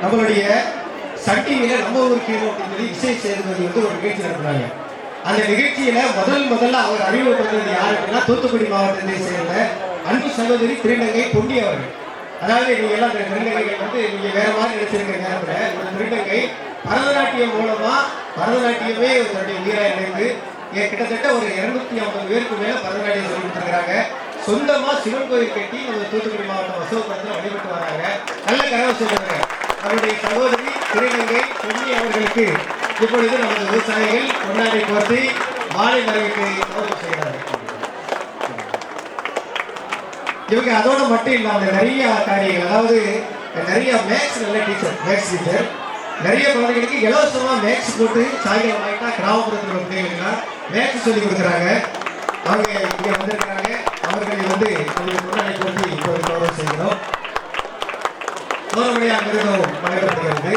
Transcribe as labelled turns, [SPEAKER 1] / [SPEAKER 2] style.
[SPEAKER 1] நம்மளுடைய சன் டிவியில நம்ம ஊருக்கு அப்படின்னு சொல்லி இசை சேர்ந்தது வந்து ஒரு நிகழ்ச்சி நடத்துறாங்க அந்த நிகழ்ச்சியில முதல் முதல்ல அவர் அறிமுகப்படுத்துறது யார் அப்படின்னா தூத்துக்குடி மாவட்டத்தை சேர்ந்த அன்பு சகோதரி திருநங்கை பொன்னி அவர்கள். அதாவது நீங்க எல்லாம் இந்த திருநங்கைகள் வந்து நீங்க வேற மாதிரி நினைச்சிருக்க நேரத்துல ஒரு திருநங்கை பரதநாட்டியம் மூலமா பரதநாட்டியமே தன்னுடைய உயிரா இணைந்து கிட்டத்தட்ட ஒரு இருநூத்தி ஐம்பது பேருக்கு மேல பரதநாட்டியம் சொல்லி கொடுத்துருக்காங்க சொந்தமா சிவன் கோயில் கட்டி நம்ம தூத்துக்குடி மாவட்டம் அசோகபுரத்தில் வழிபட்டு வராங்க. நல்ல கனவு சொல்றாங்க அவருடைய சகோதரி திருநங்கை பொன்னி அவர்களுக்கு இப்பொழுது நமது விவசாயிகள் கொண்டாடி போர்த்தி மாலை மறைவுக்கு கௌரவம் செய்கிறார்கள். இவங்க அதோட மட்டும் இல்லாமல் நிறைய காரியங்கள் அதாவது நிறைய மேக்ஸ் நல்ல டீச்சர் மேக்ஸ் டீச்சர் நிறைய குழந்தைகளுக்கு இலவசமாக மேக்ஸ் போட்டு சாயங்காலம் ஆகிட்டா கிராமப்புறத்தில் உள்ள பிள்ளைகளுக்குலாம் மேக்ஸ் சொல்லி கொடுக்குறாங்க. அவங்க இங்கே வந்திருக்கிறாங்க. அவர்களை வந்து உங்களுக்கு முன்னாடி போட்டி இப்போ கௌரவம் செய்கிறோம். கௌரவனையாக மிருகம் வழங்கப்படுகிறது